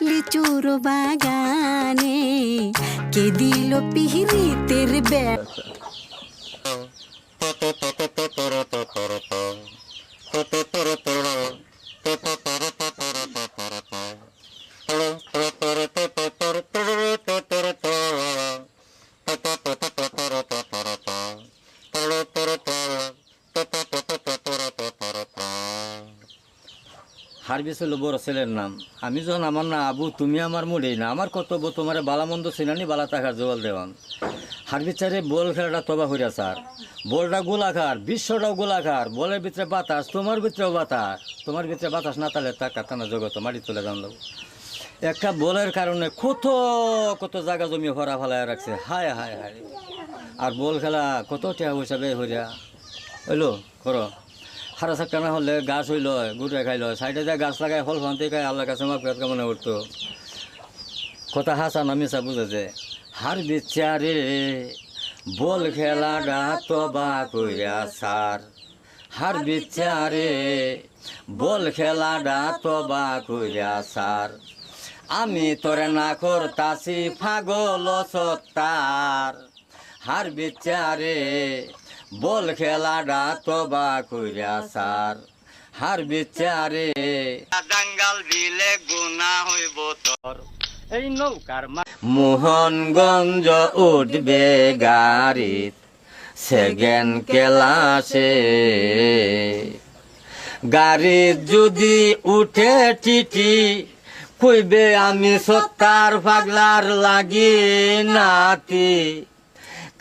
লিচুর বাগানে কে দিল পিহিরিতের বেড়া হারবিস হলো বড় ছেলের নাম। আমি যখন আমার না আবু, তুমি আমার মুড়ি, না আমার কর্তব্য, তোমার বালামন্দ চিনানি বালা টাকার জোয়াল দেওয়ান হারবিচারে বল খেলাটা তবা হইয়া স্যার। বলটা গোলাকার, বিশ্বটাও গোলাকার, বলের ভিতরে বাতাস, তোমার ভিতরেও বাতাস। তোমার ভিতরে বাতাস না তাহলে টাকা টানা জগত, মাটি তুলে জানলো একটা বলের কারণে কত কত জায়গা জমি ভরা ফেলায় রাখছে। হায় হায় হায়। আর বল খেলা কত টিয়া হিসাবে হইয়া হইল করো। হারা সাক্কা না হলে গাছ হইল গুটে খাইল সাইডে যা গাছ লাগায় ফল ফান্তি খায় আল্লাহ কাছে মাফ কাজ কামনা করতো কথা হাসা না মিশা বুঝেছে হার বিচারে বল খেলা গা তবা কইরা সার হার বিচারে বল খেলা ডা তবা কইরা সার আমি তোরে না করতাছি ফাগল সত্তার হার বিচারে বল খেলাডা তবা কইরা সার। হার বিচারে। দাঙ্গাল বিলে গুনা হইব তোর। এই নৌকার মোহনগঞ্জ উঠবে গাড়িত। সেকেন্ড ক্লাসে। গাড়ির যদি উঠে টিটি কইবে আমি সত্তার পাগলার লাগি নাতি।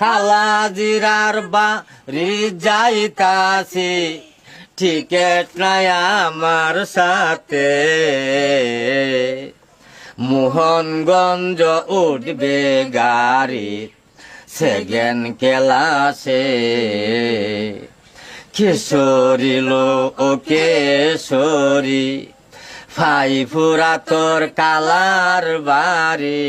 কালা জিরার বাড়ি যাইতাছি। টিকেট নাই আমার সাথে। মোহনগঞ্জ উঠবে গাড়ি, সেকেন্ড ক্লাসে। কিশোরী লো ও কেশরী ফাই ফুরা তোর কালার বাড়ি।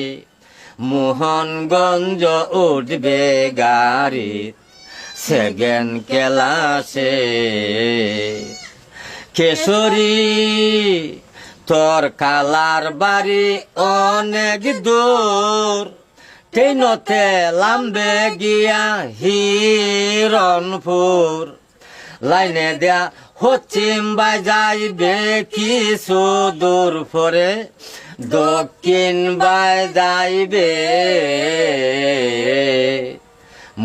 মোহনগঞ্জ উঠবে গাড়ি, সেকেন্ড ক্লাসে। কেশরী, তোর কালার বাড়ি অনেক দূর। ট্রেনতে লাম্বে গিয়া হিরণপুর। লাইনে দেয়া হচ্ছিম বাজাইবে কিছু সুদূর পরে দক্ষিণ বাজাইবে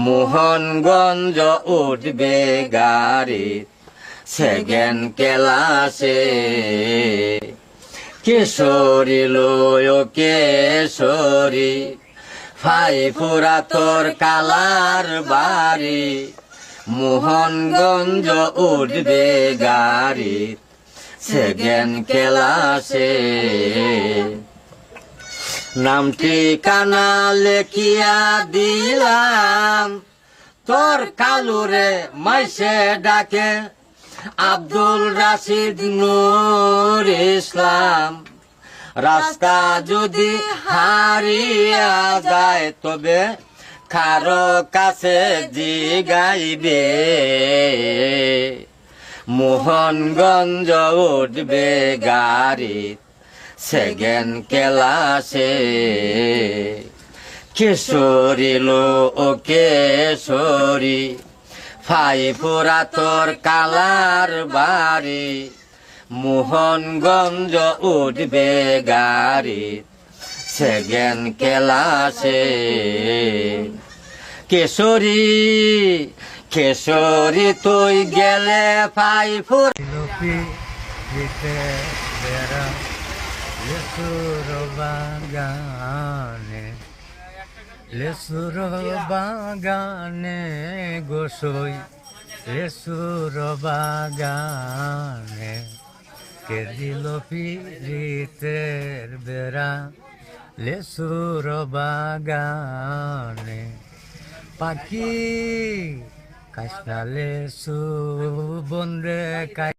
মোহনগঞ্জ উঠবে গাড়ি, সেকেন্ড ক্লাসে। কিশোরী লয় কেশরী ফাই ফুরা তোর কালার বাড়ি। মোহনগঞ্জ উঠবে গাড়ি, সেকেন্ড ক্লাসে। নাম ঠিকানা লেখিয়া দিলাম, তোর কালুরে মাইসে ডাকে, আব্দুল রাশিদ নূর ইসলাম। রাস্তা যদি হারিয়া যায় তবে কারও কাছে জিগাইবে। মোহনগঞ্জ উঠবে গাড়ি সেকেন্ড ক্লাসে। কিশোরী লো ও কেশরী ফাই ফুরা তোর কালার বাড়ি। মোহনগঞ্জ উঠবে গাড়ি সেকেন্ড ক্লাসে। কেশরী কেশরী তুই গেলে ফাই ফুর লেসুর বাগানে গোসই লেসুর বাগানে কে দিল পিরিতের বেড়া লেসুর বাগানে পাখি কাশনা লেসু বন্ধে কাই